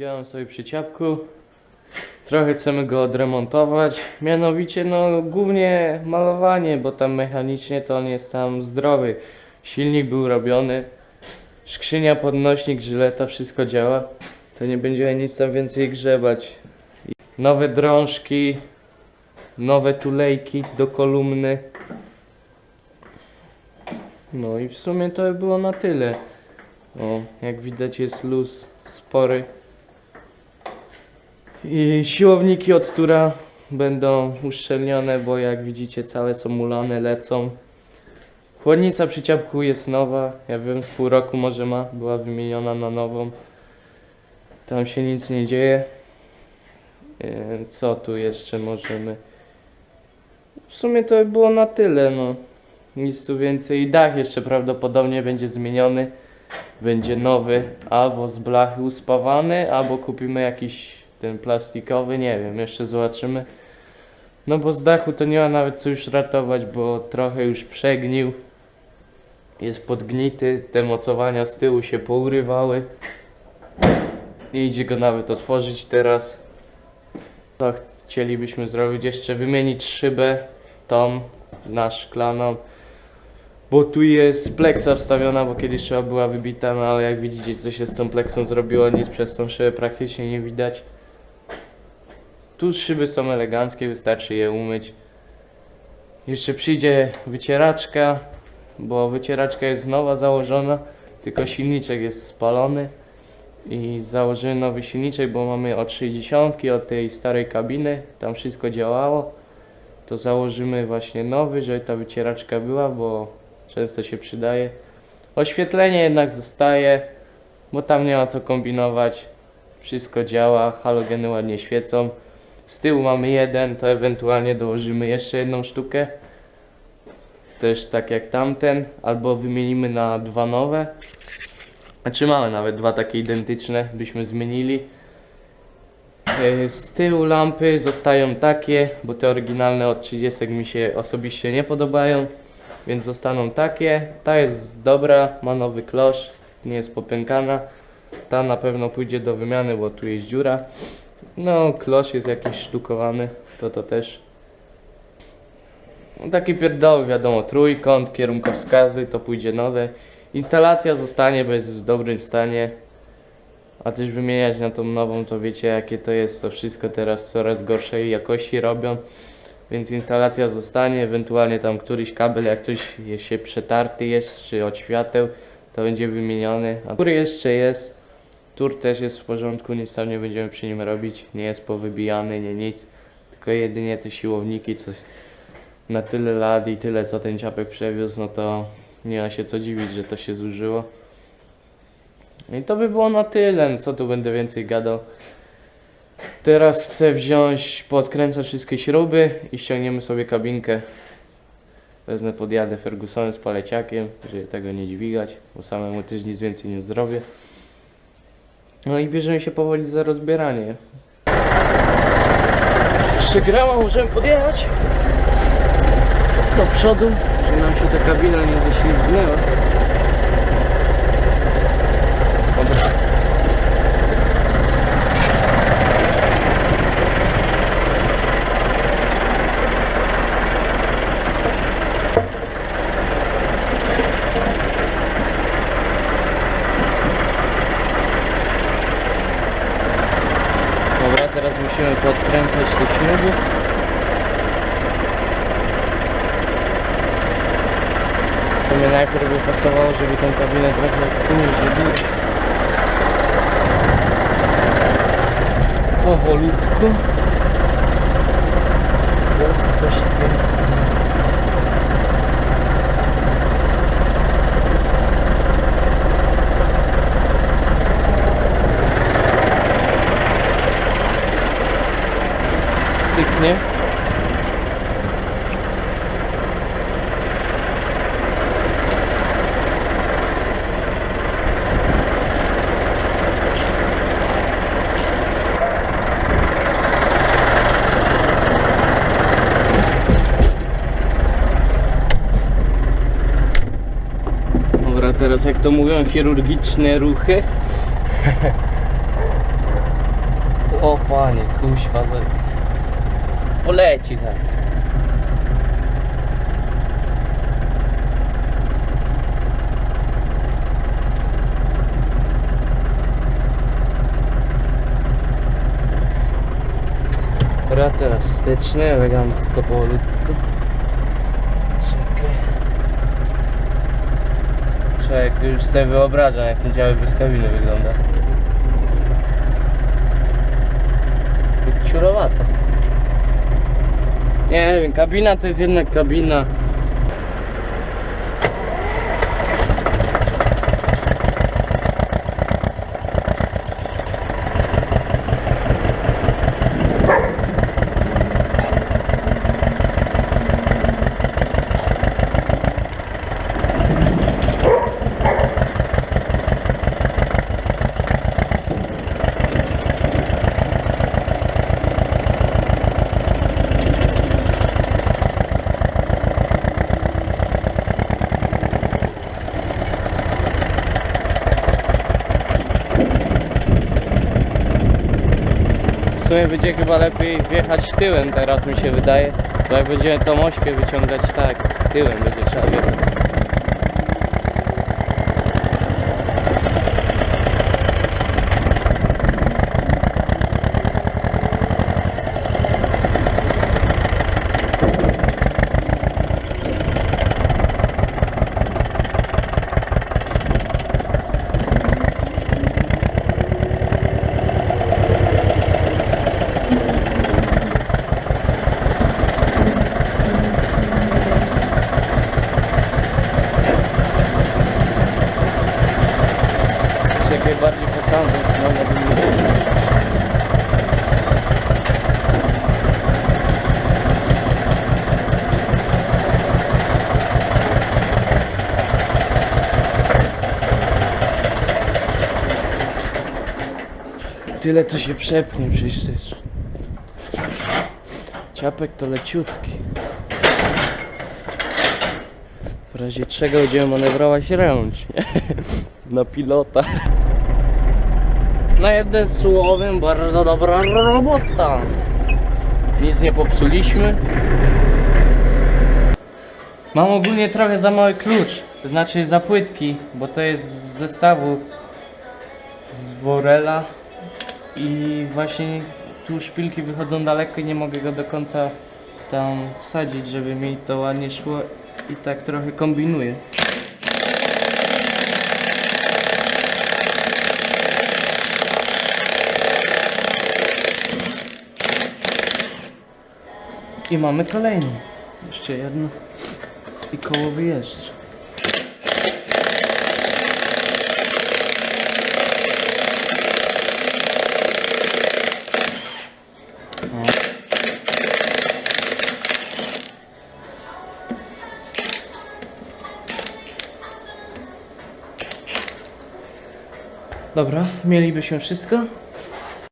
mamy sobie przyciapku. Trochę chcemy go odremontować. Mianowicie, no głównie malowanie, bo tam mechanicznie to on jest tam zdrowy. Silnik był robiony. Skrzynia, podnośnik, żyleta, wszystko działa. To nie będziemy nic tam więcej grzebać. Nowe drążki, nowe tulejki do kolumny. No i w sumie to by było na tyle. O, jak widać jest luz spory. I siłowniki od tura będą uszczelnione, bo jak widzicie całe są mulane, lecą. Chłodnica przy ciapku jest nowa, ja wiem z pół roku może ma, była wymieniona na nową. Tam się nic nie dzieje. E, Co tu jeszcze możemy? W sumie to by było na tyle, no. Nic tu więcej. Dach jeszcze prawdopodobnie będzie zmieniony. Będzie nowy, albo z blachy uspawany, albo kupimy jakiś ten plastikowy, nie wiem, jeszcze zobaczymy. No bo z dachu to nie ma nawet co już ratować, bo trochę już przegnił. Jest podgnity, te mocowania z tyłu się pourywały. Nie idzie go nawet otworzyć teraz. Co chcielibyśmy zrobić? Jeszcze wymienić szybę, tą na szklaną. Bo tu jest pleksa wstawiona, bo kiedyś trzeba była wybita, no ale jak widzicie co się z tą pleksą zrobiło, nic przez tą szybę praktycznie nie widać. Tu szyby są eleganckie, wystarczy je umyć. Jeszcze przyjdzie wycieraczka, bo wycieraczka jest nowa założona, tylko silniczek jest spalony. I założymy nowy silniczek, bo mamy od 60 od tej starej kabiny, tam wszystko działało. To założymy właśnie nowy, żeby ta wycieraczka była, bo często się przydaje. Oświetlenie jednak zostaje, bo tam nie ma co kombinować. Wszystko działa, halogeny ładnie świecą. Z tyłu mamy jeden, to ewentualnie dołożymy jeszcze jedną sztukę. Też tak jak tamten, albo wymienimy na dwa nowe. Znaczy mamy nawet dwa takie identyczne, byśmy zmienili. Yy, Z tyłu lampy zostają takie, bo te oryginalne od 30 mi się osobiście nie podobają, więc zostaną takie. Ta jest dobra, ma nowy klosz, nie jest popękana. Ta na pewno pójdzie do wymiany, bo tu jest dziura. No, klosz jest jakiś sztukowany, to to też. No, taki pierdoły, wiadomo, trójkąt, kierunkowskazy, to pójdzie nowe. Instalacja zostanie, bo jest w dobrym stanie. A też wymieniać na tą nową, to wiecie jakie to jest, to wszystko teraz coraz gorszej jakości robią. Więc instalacja zostanie, ewentualnie tam któryś kabel, jak coś się przetarty jest, czy od świateł, to będzie wymieniony. A tur jeszcze jest, tur też jest w porządku, nic tam nie będziemy przy nim robić, nie jest powybijany, nie nic. Tylko jedynie te siłowniki, coś na tyle lat i tyle co ten ciapek przewiózł, no to nie ma się co dziwić, że to się zużyło. I to by było na tyle, no co tu będę więcej gadał. Teraz chcę wziąć, podkręcać wszystkie śruby i ściągniemy sobie kabinkę. Wezmę, podjadę Fergusonem z paleciakiem, żeby tego nie dźwigać, bo samemu też nic więcej nie zrobię. No i bierzemy się powoli za rozbieranie. Jeszcze grama możemy podjechać do przodu, żeby nam się ta kabina nie ześlizgnęła. Dobra. Dobra, teraz musimy podkręcać te śruby. W sumie najpierw by pasowało, żeby tą kabinę trochę zrobić. Powolutku. Bezpośrednio. Styknie. Dobra, teraz jak to mówią, chirurgiczne ruchy. O panie, kuźwa. Poleci za. Dobra, teraz styczny, elegancko, powolutku. Czekaj. Czekaj, już sobie wyobrażam, jak ten działek bez kabiny wygląda. Ciurowato. Nie wiem, kabina to jest jednak kabina. W sumie będzie chyba lepiej wjechać tyłem teraz mi się wydaje. Bo jak będziemy tą ośkę wyciągać tak, tyłem będzie trzeba wjechać. Tyle to się przepnie przecież to jest. Ciapek to leciutki. W razie czego będziemy manewrować ręcznie. Na pilota. No jednym słowem, bardzo dobra robota. Nic nie popsuliśmy. Mam ogólnie trochę za mały klucz, znaczy za płytki, bo to jest z zestawu z Worela i właśnie tu szpilki wychodzą daleko i nie mogę go do końca tam wsadzić, żeby mi to ładnie szło i tak trochę kombinuję. I mamy kolejną. Jeszcze jedno. I koło wyjeżdża. Dobra, mielibyśmy wszystko.